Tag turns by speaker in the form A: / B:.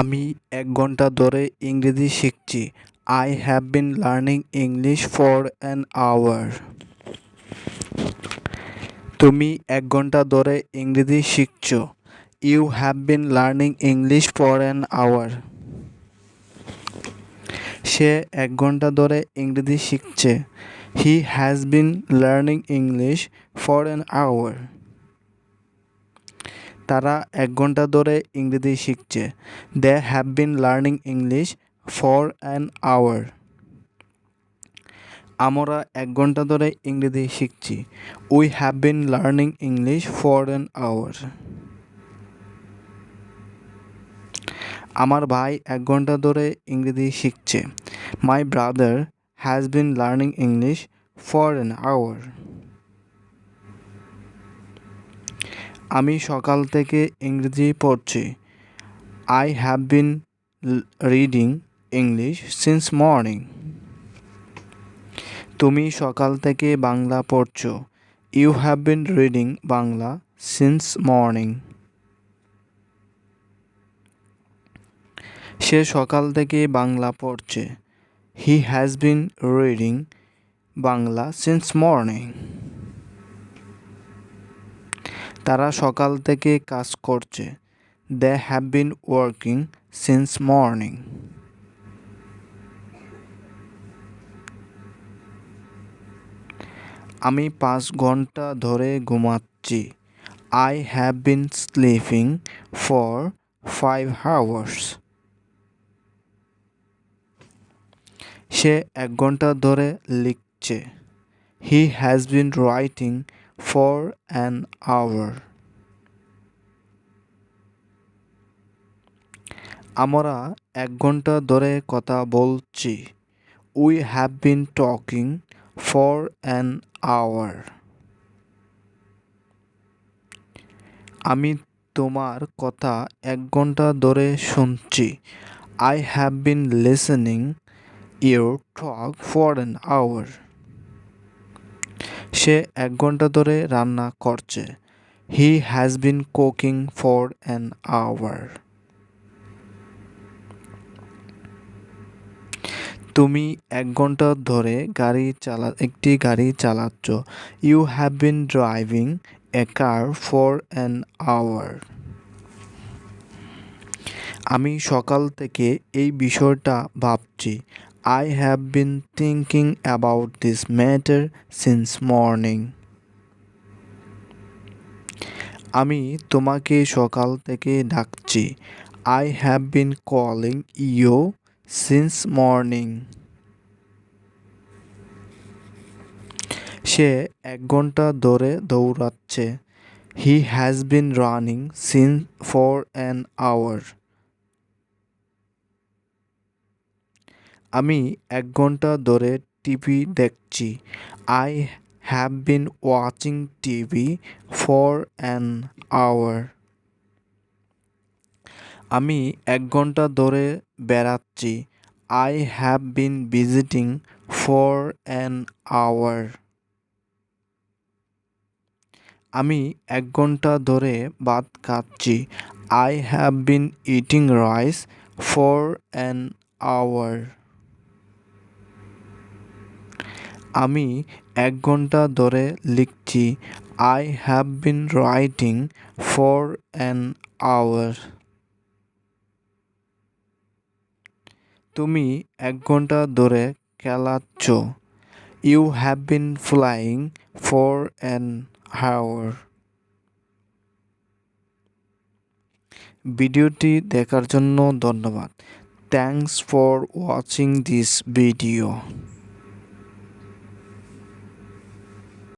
A: আমি এক ঘণ্টা ধরে ইংরেজি শিখছি। I have been learning English for an hour তুমি এক ঘণ্টা ধরে ইংরেজি শিখছ। You have been learning English for an hour সে এক ঘণ্টা ধরে ইংরেজি শিখছে। He has been learning English for an hour তারা এক ঘণ্টা ধরে ইংরেজি শিখছে। They have been learning English for an hour আমরা এক ঘণ্টা ধরে ইংরেজি শিখছি। We have been learning English for an hour আমার ভাই এক ঘণ্টা ধরে ইংরেজি শিখছে। My brother has been learning English for an hour আমি সকাল থেকে ইংরেজি পড়ছি। I have been reading English since morning তুমি সকাল থেকে বাংলা পড়ছো। You have been reading Bangla since morning সে সকাল থেকে বাংলা পড়ছে। He has been reading Bangla since morning তারা সকাল থেকে কাজ করছে। They have been working since morning আমি পাঁচ ঘণ্টা ধরে ঘুমাচ্ছি। I have been sleeping for five hours সে এক ঘণ্টা ধরে লিখছে। He has been writing for an hour আমরা এক ঘণ্টা ধরে কথা বলছি। We have been talking for an hour আমি তোমার কথা এক ঘণ্টা ধরে শুনছি। I have been listening your talk for an hour সে এক ঘণ্টা ধরে রান্না করছে। He has been cooking for an hour তুমি এক ঘণ্টা ধরে গাড়ি চালা, একটি গাড়ি চালাচ্ছ। You have been driving a car for an hour আমি সকাল থেকে এই বিষয়টা ভাবছি। I have been thinking about this matter since morning আমি তোমাকে সকাল থেকে ডাকছি। I have been calling you since morning সে এক ঘণ্টা ধরে দৌড়াচ্ছে। He has been running since for an hour আমি এক ঘণ্টা ধরে টিভি দেখছি। I have been watching TV for an hour আমি এক ঘণ্টা ধরে বেড়াচ্ছি। I have been visiting for an hour আমি এক ঘণ্টা ধরে ভাত খাচ্ছি। I have been eating rice for an hour আমি এক ঘণ্টা ধরে লিখছি I have been writing for an hour তুমি এক ঘণ্টা ধরে খেলাচ্ছ। You have been flying for an hour ভিডিওটি দেখার জন্য ধন্যবাদ। Thanks for watching this video